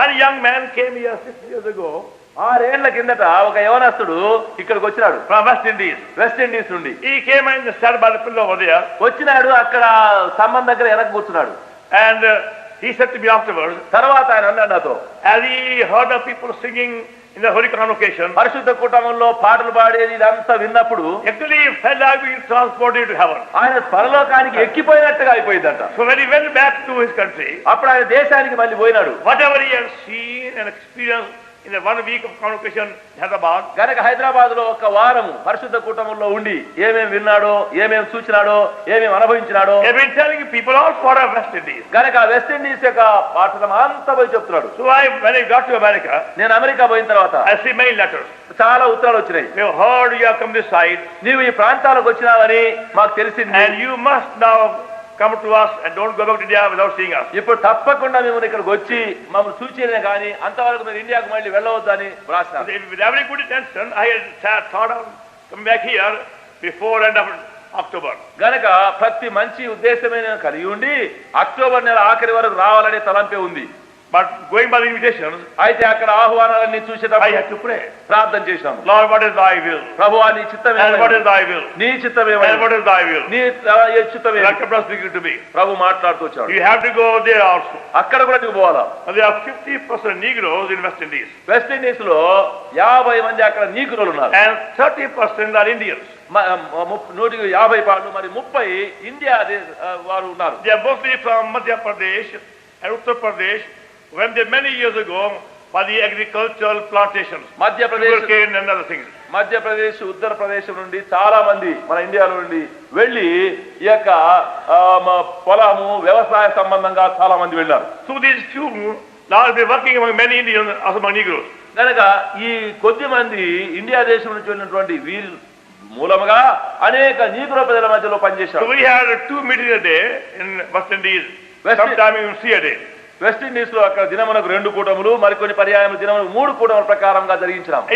One young man came year six years ago ఆరేళ్ళ కిందట ఒక యోనస్తుడు ఇక్కడికి వచ్చినాడు. వెస్ట్ ఇండీస్ వెస్ట్ ఇండీస్ నుండి. ఈ కేమైన సార్ బాల పిల్ల ఉదయ వచ్చినాడు అక్కడ సంబంధం దగ్గర వెనక కూర్చున్నాడు. అండ్ ఈ సెట్ బి ఆఫ్టర్ వర్డ్ తర్వాత ఆయన అన్నాడు అది heard of people singing in holy convocation పరిశుద్ధ కూటమంలో పాటలు పాడేది ఇదంతా విన్నప్పుడు ఆయన పరలోకానికి ఎక్కిపోయినట్టుగా అయిపోయింది అంట so very well back to his country అప్పుడు ఆయన దేశానికి మళ్ళీ పోయినాడు. Whatever you seen experience in one week of Hyderabad గనక హైదరాబాద్లో ఒక వారం పరిశుద్ధ కూటమిలో ఉండి ఏమేమి విన్నాడో ఏమేమి చూచినాడో ఏమేం అనుభవించినాడో people all far of West Indies గనక వెస్ట్ ఇండీస్ యొక్క పాఠశాల అంత పోయి చెప్తున్నాడు. సో ఐ వెన్ నేను అమెరికా పోయిన తర్వాత ఐ సీ చాలా ఉత్తరాలు వచ్చినాయి. యు హర్డ్ యు సైడ్ నీవు ఈ ప్రాంతాలకు వచ్చినావని మాకు తెలిసింది. And you must now come to us and don't go back to India without seeing us. ఇప్పుడు తప్పకుండా మేము ఇక్కడికి వచ్చి మమ్మల్ని సూచన కానీ అంతవరకు మీరు ఇండియాకు మళ్ళీ వెళ్ళవద్దని రాసినారు With every good intention, I had thought of coming back here before end of October. గనక ప్రతి మంచి ఉద్దేశమే నేను కలిగి ఉండి అక్టోబర్ నెల ఆఖరి వరకు రావాలనే తలంపే ఉంది బట్ గోయింగ్ బై ఇన్విటేషన్ అయితే అక్కడ ఆహ్వానాలన్నీ చూసేటప్పుడు ఐ చేశాను. లార్డ్ వాట్ ఇస్ థై నీ చిత్తం ఏమి వాట్ నీ చిత్తం ఏమి ప్రభు మాట్లాడుతూ వచ్చాడు. యు టు అక్కడ కూడా నీకు పోవాలా? Percent negroes in West Indies West ఇండీస్లో 50 మంది అక్కడ నీగ్రోలు ఉన్నారు. థర్టీ పర్సెంట్ ఆర్ ఇండియన్స్ నూటి యాభై పాటలు మరి ముప్పై ఇండియా వారు ఉన్నారు. మధ్యప్రదేశ్ ఉత్తర when they many years ago for the agricultural plantations, and other things. Madhya Pradesh Uttar Pradesh నుండి చాలా మంది మన ఇండియాలో నుండి వెళ్ళి ఈ యొక్క పొలము వ్యవసాయ సంబంధంగా చాలా మంది వెళ్ళారు So these few now will be working among many Indians as among Negroes. కనుక ఈ కొద్ది మంది ఇండియా దేశం నుంచి వెళ్ళినటువంటి వీరి మూలముగా అనేక నీగ్రో ప్రజల మధ్యలో పనిచేశారు we had two meetings a day in West Indies. West- Sometime you see a వెస్టిండీస్లో అక్కడ దినమునకు రెండు కూటములు మరికొన్ని పర్యాయములు దినమునకు మూడు కూటముల ప్రకారంగా జరిగించినాము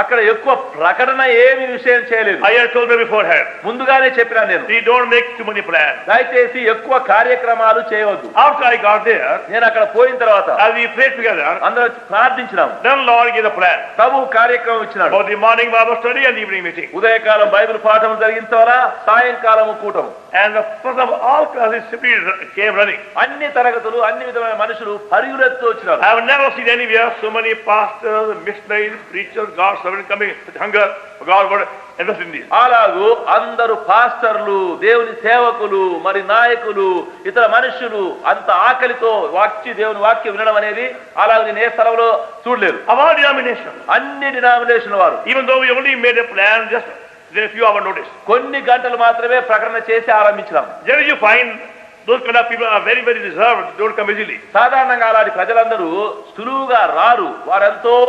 అక్కడ ఎక్కువ ప్రకటన ఏమి విషయం చేయలేదు. ఐ టోల్డ్ బిఫోర్ ముందుగానే చెప్పినా నేను. ఈ డోంట్ మేక్ టు మనీ దయచేసి ఎక్కువ కార్యక్రమాలు చేయవద్దు. ఆఫ్టర్ ఐ నేను అక్కడ పోయిన తర్వాత అది ప్లేస్ టుగెదర్ ప్రార్థించినాము. లార్డ్ గివ్ ద ప్లాన్ కార్యక్రమం ఇచ్చిన morning Bible study and evening meeting ఉదయకాలం బైబిల్ పాఠం జరిగిన తర్వాత సాయంకాలం కూటం అండ్ ఫర్ ఆల్ కాలేజ్ సిపీ కేవ్ రన్నింగ్ అన్ని తరగతులు అన్ని విధమైన మనుషులు పరుగులెత్తు వచ్చినారు. అలాగు అందరు పాస్టర్లు దేవుని సేవకులు మరి నాయకులు ఇతర మనుషులు అంత ఆకలితో వాక్చి దేవుని వాక్యం వినడం అనేది అలాగే నేను ఏ స్థలంలో చూడలేదు. అన్ని డినామినేషన్ వారు. ఈవెన్ కొన్ని గంటలు మాత్రమే ప్రకటన చేసి ఆరంభించినాం. ఫైన్ సాధారణంగా అలాంటి ప్రజలందరూ సులువుగా రారు. వారెంతో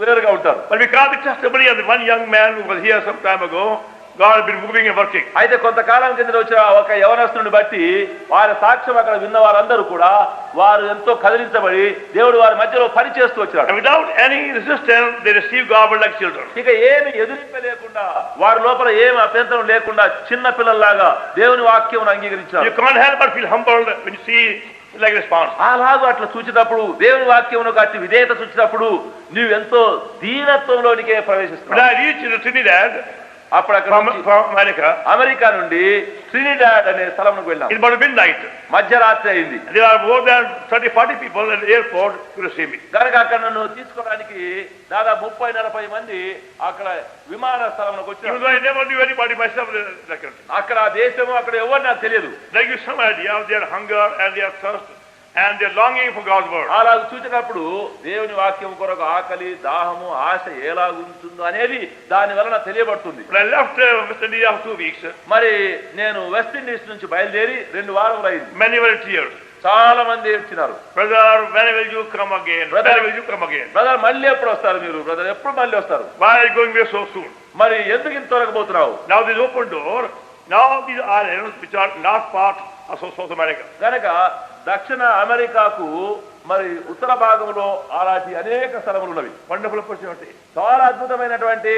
ఎంతో ఉంటారు. God has been moving and working. అయితే కొంతకాలం కింద వచ్చిన ఒక యవనస్తుని బట్టి వారి సాక్ష్యం అక్కడ విన్న వారందరూ కూడా వారు ఎంతో కదిలించబడి దేవుడు వారి మధ్యలో పని చేస్తూ వచ్చాడు And without any resistance, they receive God like children. ఇక ఏమి ఎదురింప లేకుండా వారి లోపల ఏమి అభ్యంతరం లేకుండా చిన్న పిల్లల్లాగా దేవుని వాక్యం అంగీకరించారు You can't help but feel humbled when you see like response. అలాగూ అట్లా చూచినప్పుడు దేవుని వాక్యమునకు అట్టి విధేయత చూచినప్పుడు నీవు ఎంతో దీనత్వంలోనికే When అక్కడ అమెరికా నుండి ట్రినిడాడ్ అనే స్థలం వెళ్ళాం. నైట్ మధ్యరాత్రి అయింది. థర్టీ ఫార్టీ పీపుల్ ఎయిర్పోర్ట్ కనుక అక్కడ నన్ను తీసుకోవడానికి దాదాపు ముప్పై నలభై మంది అక్కడ విమాన స్థలం వచ్చిన అక్కడ దేశము అక్కడ ఎవరు నాకు తెలియదు. Hunger and thirst and their longing for God's word. అలా చూసినప్పుడు దేవుని వాక్యం కొరకు ఆకలి దాహము ఆశ ఎలాగుంటుందో అనేది దాని వలన తెలియబడుతుంది uh, for two weeks, మరి నేను వెస్ట్ ఇండీస్ నుంచి బయలుదేరి రెండు వారములు అయింది many were in tears. చాలా మంది వచ్చినారు Brother, when will you come again? Brother- When will you come again? Brother మళ్ళీ ఎప్పుడు వస్తారు మీరు బ్రదర్ ఎప్పుడు మళ్ళీ వస్తారు Why are you going away so soon? మరి ఎందుకు ఇంత తొలగబోతున్నావు Now this open door, now these islands which are not part of South South America. కనుక దక్షిణ అమెరికాకు మరి ఉత్తర భాగంలో అలాంటి అనేక స్థలములు ఉన్నవి. పండుగల కోసమంటే చాలా అద్భుతమైనటువంటి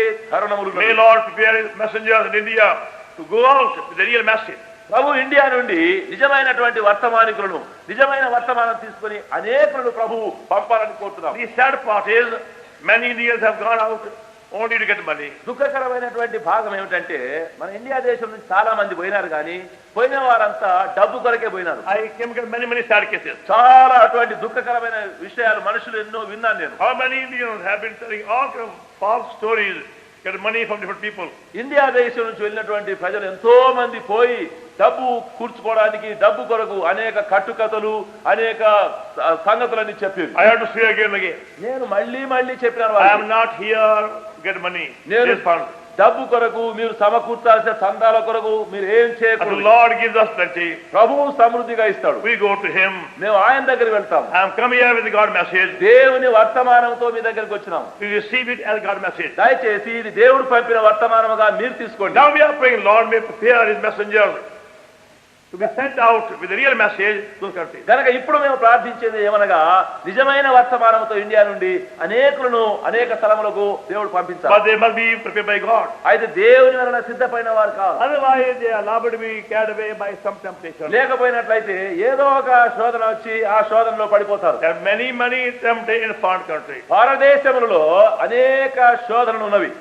ప్రభు ఇండియా నుండి నిజమైనటువంటి వర్తమానికులను నిజమైన వర్తమానం తీసుకుని అనేకులను ప్రభు పంపాలని కోరుతున్నాం. ఈ sad part out to get money. దుఃఖకరమైనటువంటి భాగం ఏమిటంటే మన ఇండియా దేశం నుంచి చాలా మంది పోయినారు కానీ పోయిన వారంతా డబ్బు కొరకే పోయినారు many sad cases. చాలా అటువంటి దుఃఖకరమైన విషయాలు మనుషులు ఎన్నో విన్నాను నేను How many Indians have been telling all kind of false stories, get money from different people. India దేశం నుంచి వెళ్ళినటువంటి ప్రజలు ఎంతో మంది పోయి డబ్బు కూర్చుకోవడానికి డబ్బు కొరకు అనేక కట్టుకథలు అనేక సంగతులన్నీ చెప్పింది I have to say again and again. నేను మళ్ళీ మళ్ళీ చెప్పినాను I వాళ్ళకి. am not గెట్ మనీ నేను డబ్బు కొరకు మీరు సమకూర్చాల్సిన చందాల కొరకు మీరు ఏం చేయకూడదు. ప్రభు సమృద్ధిగా ఇస్తాడు. వి గో టు మేము ఆయన దగ్గర వెళ్తాం. ఐ యామ్ మెసేజ్ దేవుని వర్తమానంతో మీ దగ్గరికి వచ్చినాం. వి రిసీవ్ ఇట్ మెసేజ్ దయచేసి ఇది దేవుడు పంపిన వర్తమానముగా మీరు తీసుకోండి. Now Lord may prepare to be sent out with real message country కనుక ఇప్పుడు మేము ప్రార్థించేది ఏమనగా నిజమైన వర్తమానంతో ఇండియా నుండి అనేకులను అనేక స్థలములకు దేవుడు పంపించాలి అయితే దేవుని వలన సిద్ధపడిన వారు కాదు. లేకపోయినట్లయితే ఏదో ఒక శోధన వచ్చి ఆ శోధనలో పడిపోతారు. Many money in found country భారతదేశంలో అనేక శోధనలు ఉన్నవి.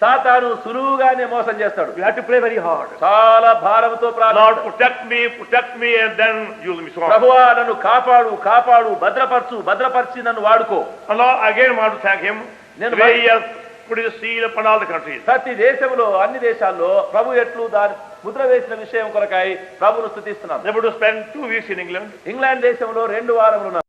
సాతాను సులువుగానే మోసం చేస్తాడు. ప్లే వెరీ హార్డ్ చాలా భారంతో ప్రా లార్డ్ మీ ప్రొటెక్ట్ మీ ప్రభువా నన్ను కాపాడు కాపాడు భద్రపరచు భద్రపరిచి నన్ను వాడుకో. హలో అగైన్ మాట థాంక్ నేను ప్రతి దేశంలో అన్ని దేశాల్లో ప్రభు ఎట్లు దాని ముద్ర వేసిన విషయం కొరకాయి ప్రభును స్థుతిస్తున్నాను ఇప్పుడు spend two weeks in England England దేశంలో రెండు వారములు